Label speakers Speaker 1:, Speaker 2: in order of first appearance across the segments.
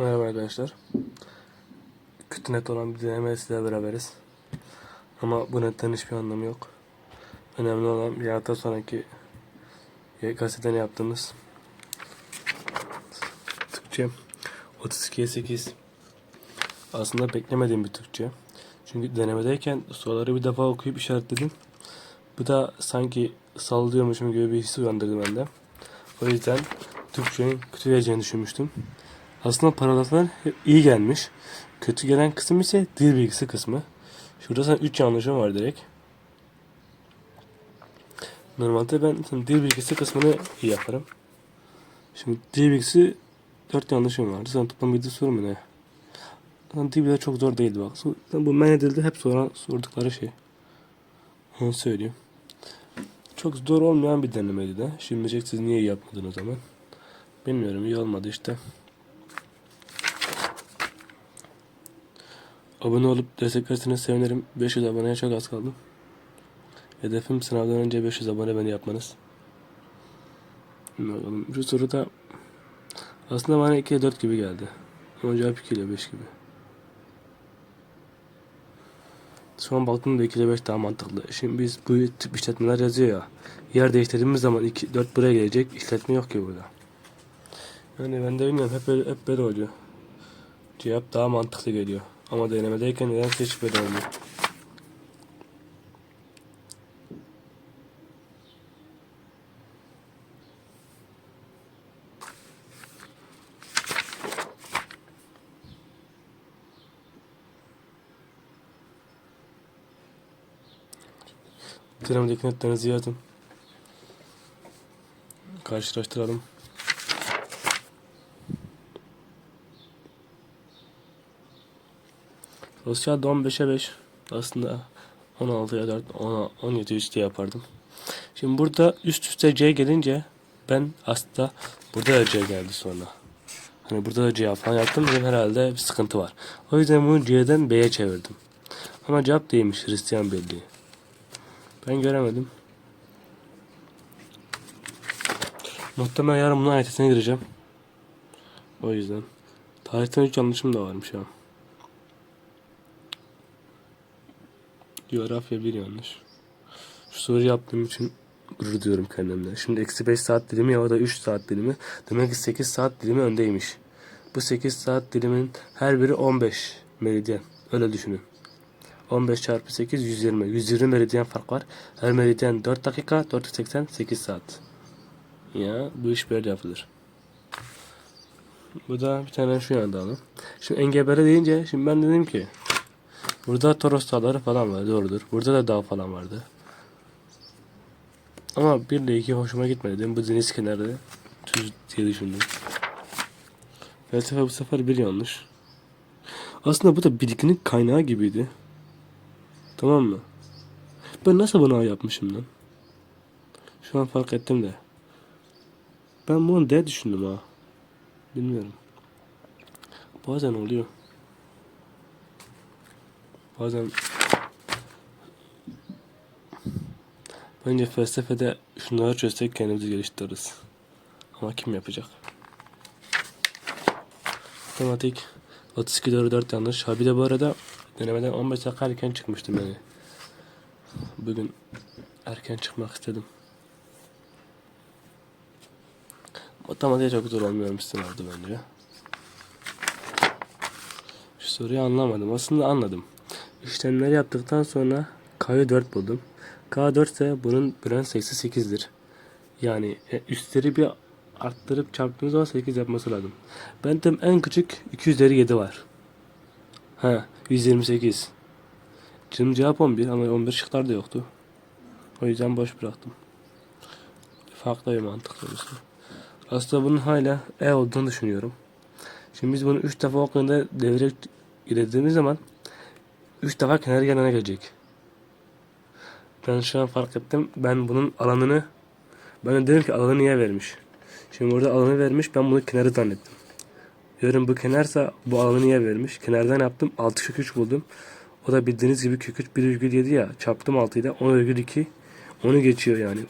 Speaker 1: Merhaba arkadaşlar. Kötü net olan bir deneme sizlerle beraberiz. Ama bu netten hiçbir anlamı yok. Önemli olan bir hafta sonraki gazeteden yaptığımız Türkçe 32'ye 8 aslında beklemediğim bir Türkçe. Çünkü denemedeyken soruları bir defa okuyup işaretledim. Bu da sanki sallıyormuşum gibi bir his uyandırdı bende. O yüzden Türkçenin kötü geleceğini düşünmüştüm. Aslında paraleller iyi gelmiş. Kötü gelen kısım ise dil bilgisi kısmı. Şurada sana 3 yanlışım var direkt. Normalde ben dil bilgisi kısmını iyi yaparım. Şimdi dil bilgisi 4 yanlışım vardı. Sen toplam 7 soru mu ne? Lan dil bilgisi çok zor değildi bak. Bu men edildi hep sonra sordukları şey. Onu söyleyeyim. Çok zor olmayan bir denemeydi de. Şimdi siz niye yapmadın o zaman? Bilmiyorum iyi olmadı işte. Abone olup desteklerseniz sevinirim. 500 aboneye çok az kaldı. Hedefim sınavdan önce 500 abone beni yapmanız. Bakalım. Şu soruda aslında bana 2'ye 4 gibi geldi. Ama cevap 2 ile 5 gibi. An baktığımda 2 ile 5 daha mantıklı. Şimdi biz bu tip işletmeler yazıyor ya. Yer değiştirdiğimiz zaman 2, 4 buraya gelecek. İşletme yok ki burada. Yani ben de bilmiyorum. Hep hep böyle oluyor. Cevap daha mantıklı geliyor. Ama denemedeyken nedense hiç böyle olmuyor. Denemedeki netlerinizi yazın. Karşılaştıralım. Sosyalde 15'e 5. Aslında 16'ya 4, 10, 17 üstü yapardım. Şimdi burada üst üste C gelince ben aslında burada da C geldi sonra. Hani burada da C falan yaptım dedim herhalde bir sıkıntı var. O yüzden bunu C'den B'ye çevirdim. Ama cevap değilmiş Hristiyan Birliği. Ben göremedim. Muhtemelen yarın bunun AYT'sine gireceğim. O yüzden. Tarihten 3 yanlışım da varmış ya. Coğrafya bir yanlış. Şu soruyu yaptığım için gurur duyuyorum kendimden. Şimdi eksi 5 saat dilimi ya da 3 saat dilimi. Demek ki 8 saat dilimi öndeymiş. Bu 8 saat dilimin her biri 15 meridyen. Öyle düşünün. 15 çarpı 8 120. 120 meridyen fark var. Her meridyen 4 dakika 488 saat. Ya bu iş böyle yapılır. Bu da bir tane şu yanda. Şimdi engebere deyince şimdi ben dedim ki Burada Toros dağları falan var doğrudur. Burada da dağ falan vardı. Ama 1 ile 2 hoşuma gitmedi. Dedim bu deniz kenarı düz diye düşündüm. Felsefe bu sefer bir yanlış. Aslında bu da bilginin kaynağı gibiydi. Tamam mı? Ben nasıl bunu yapmışım lan? Şu an fark ettim de. Ben bunu D düşündüm ha. Bilmiyorum. Bazen oluyor. Bazen bence felsefede şunları çözsek kendimizi geliştiririz. Ama kim yapacak? Matematik 32 doğru 4 yanlış. Ha bir de bu arada denemeden 15 dakika erken çıkmıştım yani. Bugün erken çıkmak istedim. Matematiğe çok zor olmuyormuş sınavda bence. Şu soruyu anlamadım. Aslında anladım. İşlemleri yaptıktan sonra K'yı 4 buldum. K 4 ise bunun Brent eksi 8'dir. Yani e, üstleri bir arttırıp çarptığımız zaman 8 yapması lazım. Benim en küçük 2 üzeri 7 var. Ha 128. Şimdi cevap 11 ama 11 şıklar da yoktu. O yüzden boş bıraktım. Farklı bir mantık sorusu. Aslında bunun hala E olduğunu düşünüyorum. Şimdi biz bunu 3 defa okuduğunda devre ilerlediğimiz zaman 3 defa kenar yanına gelecek. Ben şu an fark ettim. Ben bunun alanını ben de dedim ki alanı niye vermiş? Şimdi burada alanı vermiş. Ben bunu kenarı zannettim. Diyorum bu kenarsa bu alanı niye vermiş? Kenardan yaptım. 6 kök 3 buldum. O da bildiğiniz gibi kök 3 1,7 ya. Çarptım 6'yı da 10,2. Onu geçiyor yani.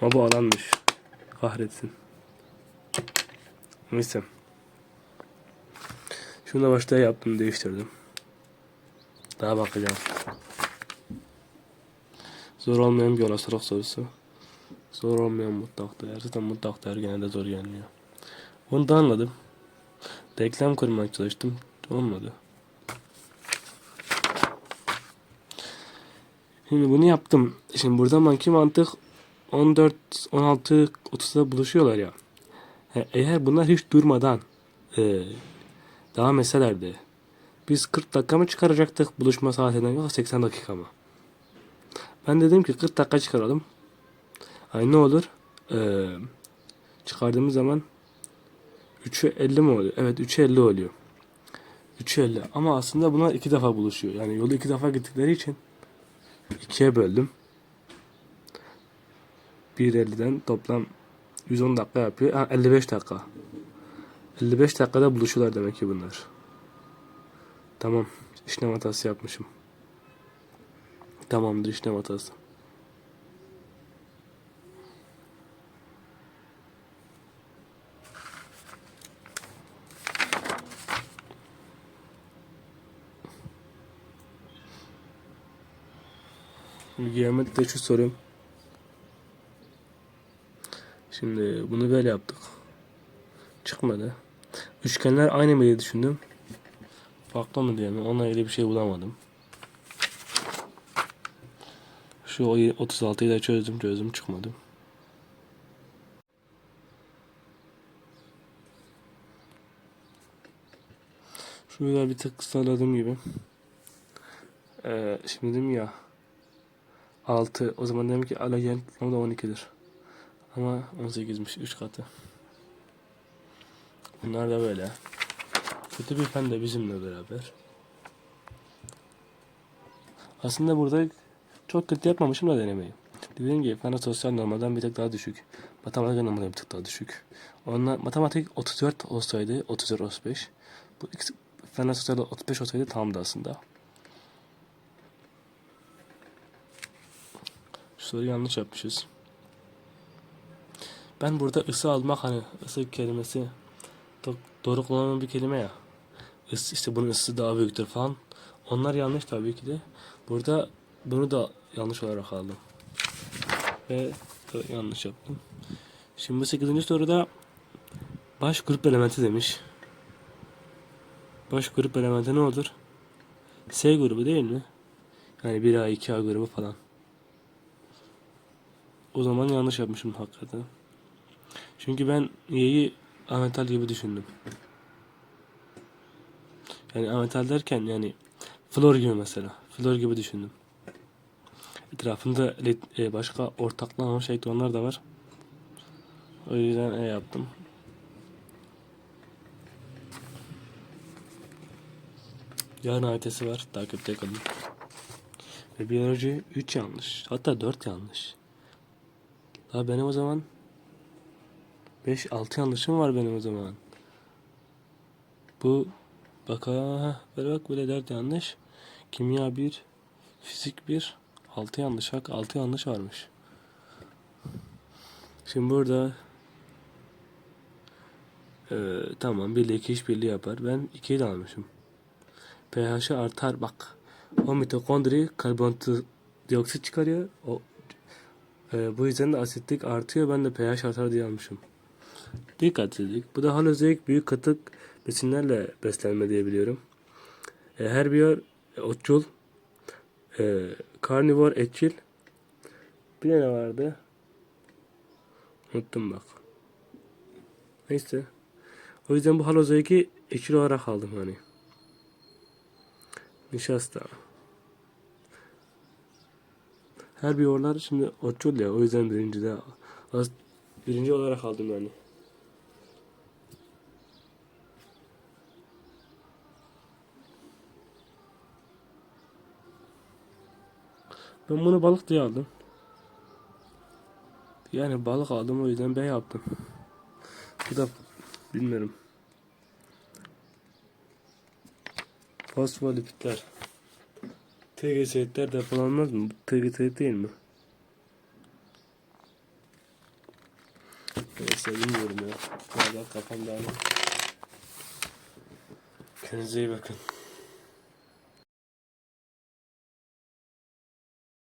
Speaker 1: Ama bu alanmış. Kahretsin. Neyse. Şunu da başta yaptım değiştirdim. Daha bakacağım. Zor olmayan bir olasılık sorusu. Zor olmayan mutlak değer. Zaten mutlak değer genelde zor gelmiyor. Onu da anladım. Denklem kurmaya çalıştım. Olmadı. Şimdi bunu yaptım. Şimdi burada manki mantık 14, 16, 30'da buluşuyorlar ya. E, Eğer bunlar hiç durmadan e, devam etselerdi biz 40 dakika mı çıkaracaktık buluşma saatinden yoksa 80 dakika mı? Ben dedim ki 40 dakika çıkaralım. Ay ne olur? Ee, çıkardığımız zaman 3'ü 50 mi oluyor? Evet 3'ü 50 oluyor. 3'ü 50 ama aslında bunlar iki defa buluşuyor. Yani yolu iki defa gittikleri için ikiye böldüm. 1.50'den toplam 110 dakika yapıyor. Ha, 55 dakika. 55 dakikada buluşuyorlar demek ki bunlar. Tamam. İşlem hatası yapmışım. Tamamdır işlem hatası. Geometride şu sorum. Şimdi bunu böyle yaptık. Çıkmadı. Üçgenler aynı mı diye düşündüm. Farklı mı diye mi? Onunla ilgili bir şey bulamadım. Şu 36'yı da çözdüm çözdüm çıkmadı. Şurada bir tık kısaladığım gibi. Ee, şimdi dedim ya 6 o zaman dedim ki alacağım da 12'dir. Ama 18'miş 3 katı. Bunlar da böyle. Kötü bir fen de bizimle beraber. Aslında burada çok kötü yapmamışım da denemeyi. Dediğim gibi fen sosyal normalden bir tık daha düşük. Matematik normalden bir tık daha düşük. Onlar matematik 34 olsaydı 34 35. Bu ikisi fen sosyal 35 olsaydı tamamdı aslında. Şu soruyu yanlış yapmışız. Ben burada ısı almak hani ısı kelimesi do- doğru kullanılan bir kelime ya. Is, işte bunun ısısı daha büyüktür falan. Onlar yanlış tabii ki de. Burada bunu da yanlış olarak aldım. Ve yanlış yaptım. Şimdi bu 8. soruda baş grup elementi demiş. Baş grup elementi ne olur? S grubu değil mi? Yani 1A 2A grubu falan. O zaman yanlış yapmışım hakikaten. Çünkü ben Y'yi ametal gibi düşündüm. Yani ametal derken yani flor gibi mesela. Flor gibi düşündüm. Etrafında e, başka ortaklanmış elektronlar da var. O yüzden E yaptım. Yarın AYT'si var. Takipte kalın. Ve biyoloji 3 yanlış. Hatta 4 yanlış. Daha benim o zaman 5-6 yanlışım var benim o zaman. Bu bak ha böyle 4 yanlış. Kimya 1, fizik 1, 6 yanlış. Bak 6 yanlış varmış. Şimdi burada ee, tamam 1 ile 2 işbirliği yapar. Ben 2'yi de almışım. pH'i artar bak. O mitokondri karbondioksit çıkarıyor. O ee, bu yüzden de asitlik artıyor. Ben de pH artar diye almışım. Dikkatsizlik. Bu da halozoik büyük katık besinlerle beslenme diyebiliyorum. E, herbivor, e, otçul, e, karnivor, etçil. Bir de ne vardı? Unuttum bak. Neyse. O yüzden bu halozoiki etçil olarak aldım hani. Nişasta. Herbivorlar şimdi otçul ya o yüzden birinci de birinci olarak aldım yani. Ben bunu balık diye aldım. Yani balık aldım o yüzden B yaptım. Bu da bilmiyorum. Fosfolipitler. TGS'ler depolanmaz mı? TGS değil mi? Neyse bilmiyorum ya. Valla kafam dağınık. Kendinize iyi bakın.